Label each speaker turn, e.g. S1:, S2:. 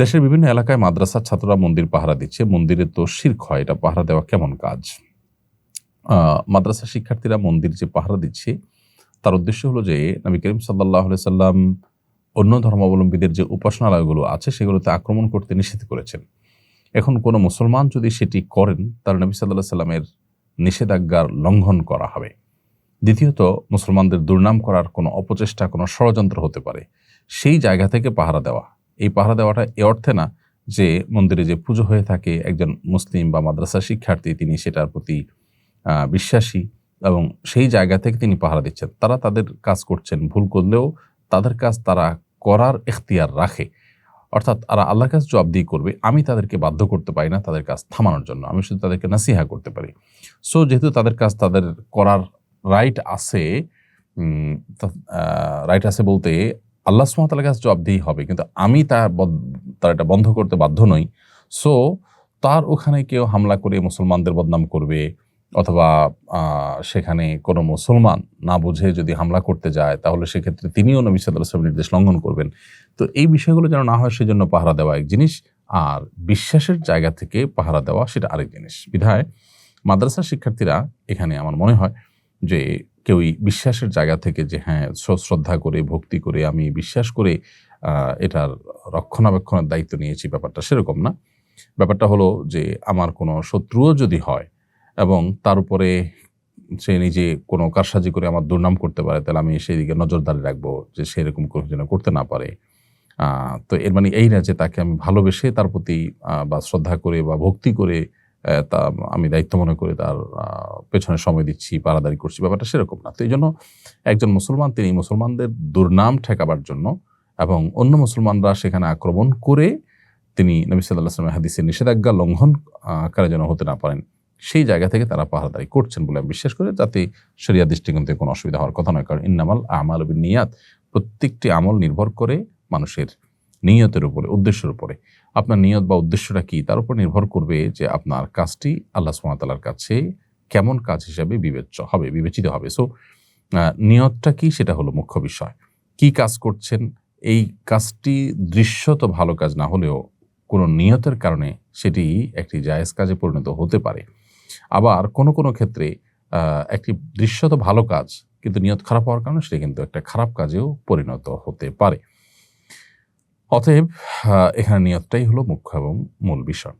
S1: দেশের বিভিন্ন এলাকায় মাদ্রাসার ছাত্ররা মন্দির পাহারা দিচ্ছে। মন্দিরে তো শির্ক হয়, এটা পাহারা দেওয়া কেমন কাজ? মাদ্রাসা শিক্ষার্থীরা মন্দির যে পাহারা দিচ্ছে, তার উদ্দেশ্য হলো যে, নবী করিম সাল্লাহ সাল্লাম অন্য ধর্মাবলম্বীদের যে উপাসনালয়গুলো আছে, সেগুলোতে আক্রমণ করতে নিষেধ করেছেন। এখন কোনো মুসলমান যদি সেটি করেন, তাহলে নবী সাল্লাহ সাল্লামের নিষেধাজ্ঞার লঙ্ঘন করা হবে। দ্বিতীয়ত, মুসলমানদের দুর্নাম করার কোনো অপচেষ্টা, কোনো ষড়যন্ত্র হতে পারে। সেই জায়গা থেকে পাহারা দেওয়া। এই পাহারা দেওয়াটা এ অর্থে না যে মন্দিরে যে পুজো হয়ে থাকে একজন মুসলিম বা মাদ্রাসা শিক্ষার্থী, তিনি সেটার প্রতি বিশ্বাসী এবং সেই জায়গা থেকে তিনি পাহারা দিচ্ছেন। তারা তাদের কাজ করছেন। ভুল করলেও তাদের কাজ তারা করার এখতিয়ার রাখে। অর্থাৎ তারা আল্লাহর কাছে জবাবদিহি করবে, আমি তাদেরকে বাধ্য করতে পারি না তাদের কাজ থামানোর জন্য। আমি শুধু তাদেরকে নাসিহা করতে পারি। সো, যেহেতু তাদের কাজ তাদের করার রাইট আছে রাইট আছে বলতে আল্লাহ সুমতালার কাছে জবাবদিহি হবে, কিন্তু আমি বদ- তার এটা বন্ধ করতে বাধ্য নই। সো তার ওখানে কেউ হামলা করে মুসলমানদের বদনাম করবে, অথবা সেখানে কোনো মুসলমান না বুঝে যদি হামলা করতে যায়, তাহলে সেক্ষেত্রে তিনিও নবী সাল্লাহ নির্দেশ লঙ্ঘন করবেন। তো এই বিষয়গুলো যেন না হয়, সেজন্য পাহারা দেওয়া এক জিনিস, আর বিশ্বাসের জায়গা থেকে পাহারা দেওয়া সেটা আরেক জিনিস। বিধায় মাদ্রাসা শিক্ষার্থীরা এখানে আমার মনে হয় যে কেউই বিশ্বাসের জায়গা থেকে যে হ্যাঁ শ্র- শ্রদ্ধা করে, ভক্তি করে, আমি বিশ্বাস করে এটার রক্ষণাবেক্ষণের দায়িত্ব নিয়েছি, ব্যাপারটা সেরকম না। ব্যাপারটা হলো যে, আমার কোনো শত্রুও যদি হয় এবং তার উপরে সে নিজে কোনো কারসাজি করে আমার দুর্নাম করতে পারে, তাহলে আমি সেই দিকে নজরদারি রাখব যে সেরকম কোনো যেন করতে না পারে। তো এর মানে এই না যে, তাকে আমি ভালোবেসে তার প্রতি বা শ্রদ্ধা করে বা ভক্তি করে তা আমি দায়িত্ব মনে করে তার পেছনে সময় দিচ্ছি পারাদারি করছি, ব্যাপারটা সেরকম না। তো এই জন্য একজন মুসলমান, তিনি মুসলমানদের দুর্নাম ঠেকাবার জন্য এবং অন্য মুসলমানরা সেখানে আক্রমণ করে তিনি নবী সাল্লাহ আসলামের হাদিসের নিষেধাজ্ঞা লঙ্ঘন কারে যেন হতে না পারেন, সেই জায়গা থেকে তারা পাহারাদারি করছেন বলে আমি বিশ্বাস করি, যাতে শরিয়া দৃষ্টিকোণ থেকে কোনো অসুবিধা হওয়ার কথা নয়। কারণ ইন্নামাল আমাল নিয়াত, প্রত্যেকটি আমল নির্ভর করে মানুষের নিয়তের উপরে, উদ্দেশ্যের উপরে। আপনার নিয়ত বা উদ্দেশ্যটা কি? তার উপর নির্ভর করবে যে আপনার কাজটি আল্লাহ সুমাতালার কাছে কেমন কাজ হিসাবে বিবেচ্য হবে, বিবেচিত হবে। সো নিয়তটা কি? সেটা হলো মুখ্য বিষয়। কি কাজ করছেন? এই কাজটি দৃশ্যত ভালো কাজ না হলেও কোনো নিয়তের কারণে সেটি একটি জায়েজ কাজে পরিণত হতে পারে। আবার কোনো কোনো ক্ষেত্রে একটি দৃশ্যত ভালো কাজ, কিন্তু নিয়ত খারাপ হওয়ার কারণে সেটা কিন্তু একটা খারাপ কাজেও পরিণত হতে পারে। অতএব এখানে নিয়তটাই হলো মুখ্য এবং মূল বিষয়।